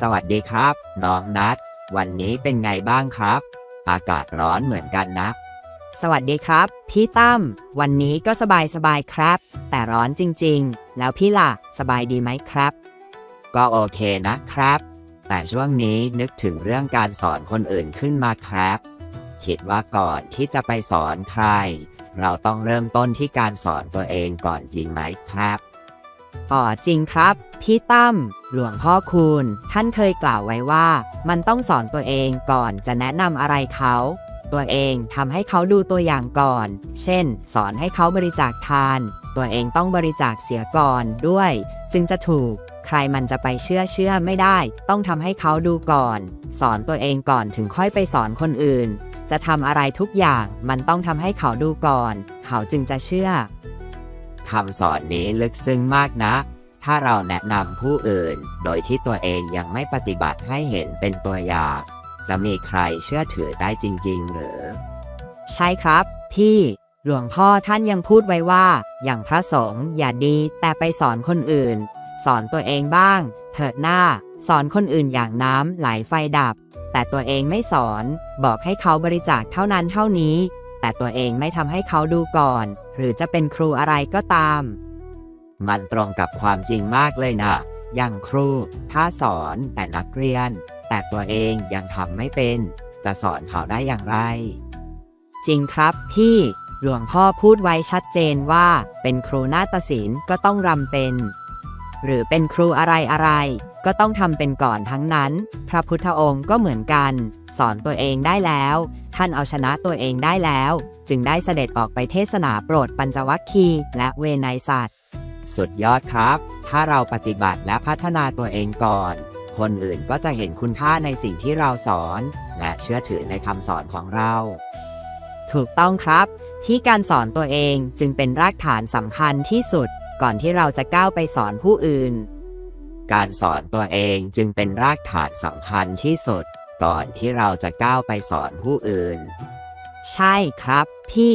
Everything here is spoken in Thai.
สวัสดีครับ น้องนัด วันนี้เป็นไงบ้างครับ อากาศร้อนเหมือนกันนะ สวัสดีครับ พี่ตั้มวันนี้ก็สบายสบายๆครับ แต่ร้อนจริงๆ แล้วพี่ล่ะ สบายดีไหมครับ ก็โอเคนะครับ แต่ช่วงนี้นึกถึงเรื่องการสอนคนอื่นขึ้นมาครับ คิดว่าก่อนที่จะไปสอนใคร เราต้องเริ่มต้นที่การสอนตัวเองก่อนจริงไหมครับ อ๋อจริงครับ พี่ตั้มหลวงพ่อคูณ ท่านเคยกล่าวไว้ว่า มันต้องสอนตัวเองก่อนจะแนะนำอะไรเขา ตัวเองทำให้เขาดูตัวอย่างก่อน เช่น สอนให้เขาบริจาคทาน ตัวเองต้องบริจาคเสียก่อนด้วย จึงจะถูก ใครมันจะไปเชื่อเชื่อไม่ได้ ต้องทำให้เขาดูก่อน สอนตัวเองก่อนถึงค่อยไปสอนคนอื่น จะทำอะไรทุกอย่างมันต้องทำให้เขาดูก่อน เขาจึงจะเชื่อ คำสอนนี้ลึกซึ้งมากนะ ถ้าเราแนะนำผู้อื่น โดยที่ตัวเองยังไม่ปฏิบัติให้เห็นเป็นตัวอย่าง จะมีใครเชื่อถือได้จริง ๆ หรือ ใช่ครับ พี่หลวงพ่อท่านยังพูดไว้ว่า อย่างพระสงฆ์อย่าดีแต่ไปสอนคนอื่น สอนตัวเองบ้าง เถิดหน้า สอนคนอื่นอย่างน้ำไหลไฟดับ แต่ตัวเองไม่สอน บอกให้เขาบริจาคเท่านั้นเท่านี้ แต่ตัวเองไม่ทำให้เขาดูก่อน หรือจะเป็นครูอะไรก็ตาม มันตรงกับความจริงมากเลยนะ อย่างครู ถ้าสอนแต่นักเรียน แต่ตัวเองยังทำไม่เป็น จะสอนเขาได้อย่างไร จริงครับพี่หลวงพ่อพูดไว้ชัดเจนว่า เป็นครูนาฏศิลป์ก็ต้องรำเป็น หรือเป็นครูอะไรอะไร ก็ต้องทำเป็นก่อนทั้งนั้น พระพุทธองค์ก็เหมือนกัน สอนตัวเองได้แล้ว ท่านเอาชนะตัวเองได้แล้ว จึงได้เสด็จออกไปเทศนาโปรดปัญจวัคคีย์และเวไนสัตว์ สุดยอดครับ ถ้าเราปฏิบัติและพัฒนาตัวเองก่อน คนอื่นก็จะเห็นคุณค่าในสิ่งที่เราสอน และเชื่อถือในคำสอนของเรา ถูกต้องครับ ที่การสอนตัวเองจึงเป็นรากฐานสำคัญที่สุด ก่อนที่เราจะก้าวไปสอนผู้อื่น การสอนตัวเองจึงเป็นรากฐานสำคัญที่สุด ก่อนที่เราจะก้าวไปสอนผู้อื่น ใช่ครับพี่